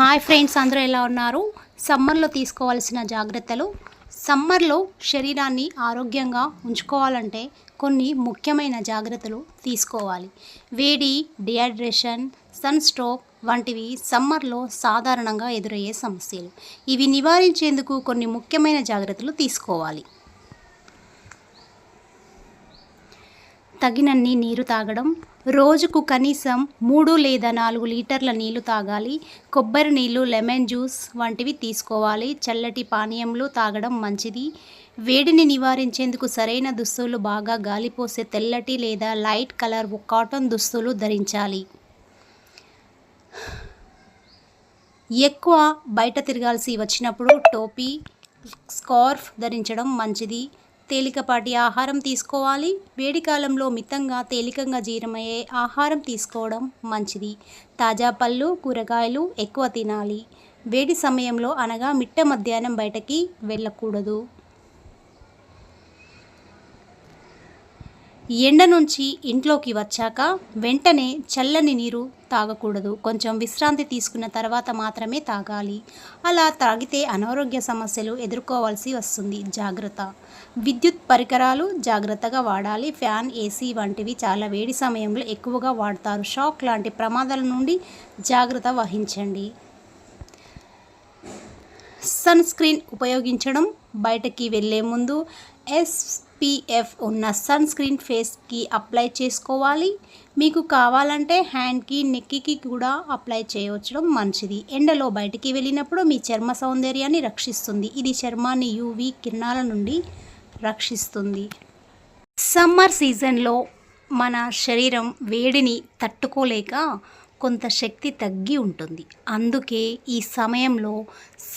Hi friends అందరూ ఎలా ఉన్నారు? సమ్మర్లో తీసుకోవాల్సిన జాగ్రత్తలు. సమ్మర్లో శరీరాన్ని ఆరోగ్యంగా ఉంచుకోవాలంటే కొన్ని ముఖ్యమైన జాగ్రత్తలు తీసుకోవాలి. వేడి డిహైడ్రేషన్ సన్ స్ట్రోక్ వంటివి సమ్మర్లో సాధారణంగా ఎదురయ్యే సమస్యలు. ఇవి నివారించేందుకు కొన్ని ముఖ్యమైన జాగ్రత్తలు తీసుకోవాలి. తగినన్ని నీరు తాగడం రోజుకు కనీసం మూడు లేదా నాలుగు లీటర్ల నీళ్ళు తాగాలి. కొబ్బరి నీళ్ళు లెమన్ జ్యూస్ వంటివి తీసుకోవాలి. చల్లటి పానీయంలు తాగడం మంచిది. వేడిని నివారించేందుకు సరైన దుస్తులు బాగా గాలిపోసే తెల్లటి లేదా లైట్ కలర్ కాటన్ దుస్తులు ధరించాలి. ఎక్కువ బయట తిరగాల్సి వచ్చినప్పుడు టోపీ స్కార్ఫ్ ధరించడం మంచిది. తేలికపాటి ఆహారం తీసుకోవాలి. వేడి కాలంలో మితంగా తేలికంగా జీర్ణమయ్యే ఆహారం తీసుకోవడం మంచిది. తాజా పళ్ళు కూరగాయలు ఎక్కువ తినాలి. వేడి సమయంలో అనగా మిట్ట మధ్యాహ్నం బయటకి వెళ్ళకూడదు. ఎండ నుంచి ఇంట్లోకి వచ్చాక వెంటనే చల్లని నీరు తాగకూడదు. కొంచెం విశ్రాంతి తీసుకున్న తర్వాత మాత్రమే తాగాలి. అలా తాగితే అనారోగ్య సమస్యలు ఎదుర్కోవాల్సి వస్తుంది. జాగ్రత్త. విద్యుత్ పరికరాలు జాగ్రత్తగా వాడాలి. ఫ్యాన్ ఏసీ వంటివి చాలా వేడి సమయంలో ఎక్కువగా వాడతారు. షాక్ లాంటి ప్రమాదాల నుండి జాగ్రత్త వహించండి. సన్ స్క్రీన్ ఉపయోగించడం బయటకి వెళ్ళే ముందు ఎస్ ఎస్పిఎఫ్ ఉన్న సన్ స్క్రీన్ ఫేస్కి అప్లై చేసుకోవాలి. మీకు కావాలంటే హ్యాండ్కి నెక్కి కూడా అప్లై చేయవచ్చడం మంచిది. ఎండలో బయటికి వెళ్ళినప్పుడు మీ చర్మ సౌందర్యాన్ని రక్షిస్తుంది. ఇది చర్మాన్ని యూవి కిరణాల నుండి రక్షిస్తుంది. సమ్మర్ సీజన్లో మన శరీరం వేడిని తట్టుకోలేక కొంత శక్తి తగ్గి ఉంటుంది. అందుకే ఈ సమయంలో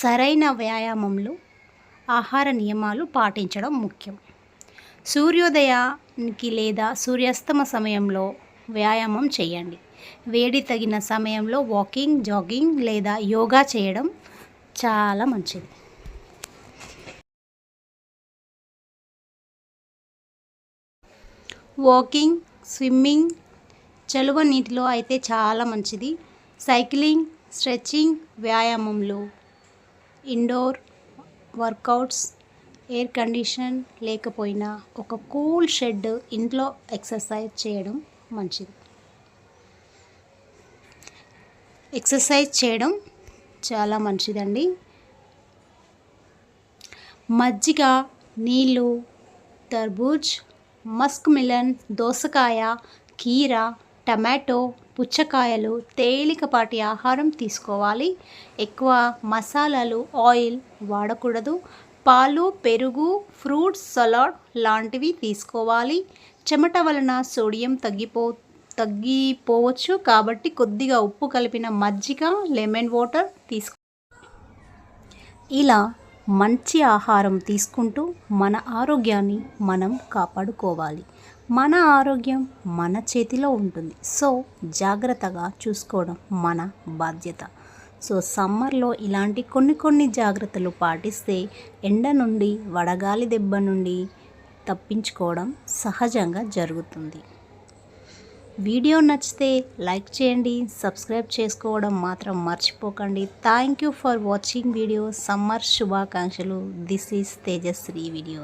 సరైన వ్యాయామంలో ఆహార నియమాలు పాటించడం ముఖ్యం. సూర్యోదయానికి లేదా సూర్యాస్తమ సమయంలో వ్యాయామం చేయండి. వేడి తగిన సమయంలో వాకింగ్ జాగింగ్ లేదా యోగా చేయడం చాలా మంచిది. వాకింగ్ స్విమ్మింగ్ చలువ నీటిలో అయితే చాలా మంచిది. సైక్లింగ్ స్ట్రెచ్చింగ్ వ్యాయామంలో ఇండోర్ వర్కౌట్స్ ఎయిర్ కండిషన్ లేకపోయినా ఒక కూల్ షెడ్ ఇంట్లో ఎక్సర్సైజ్ చేయడం మంచిది. ఎక్సర్సైజ్ చేయడం చాలా మంచిదండి. మజ్జిగ నీళ్ళు తర్బూజ్ మస్క్ మిలన్ దోసకాయ కీర టమాటో పుచ్చకాయలు తేలికపాటి ఆహారం తీసుకోవాలి. ఎక్కువ మసాలాలు ఆయిల్ వాడకూడదు. పాలు పెరుగు ఫ్రూట్స్ సలాడ్ లాంటివి తీసుకోవాలి. చెమట వలన సోడియం తగ్గిపో తగ్గిపోవచ్చు కాబట్టి కొద్దిగా ఉప్పు కలిపిన మజ్జిగ లెమన్ వాటర్ తీసుకో. ఇలా మంచి ఆహారం తీసుకుంటూ మన ఆరోగ్యాన్ని మనం కాపాడుకోవాలి. మన ఆరోగ్యం మన చేతిలో ఉంటుంది. సో జాగ్రత్తగా చూసుకోవడం మన బాధ్యత. సో సమ్మర్లో ఇలాంటి కొన్ని కొన్ని జాగ్రత్తలు పాటిస్తే ఎండ నుండి వడగాలి దెబ్బ నుండి తప్పించుకోవడం సహజంగా జరుగుతుంది. వీడియో నచ్చితే లైక్ చేయండి సబ్స్క్రైబ్ చేసుకోవడం మాత్రం మర్చిపోకండి. Thank you for watching video. Summer శుభాకాంక్షలు. This is Tejashree video.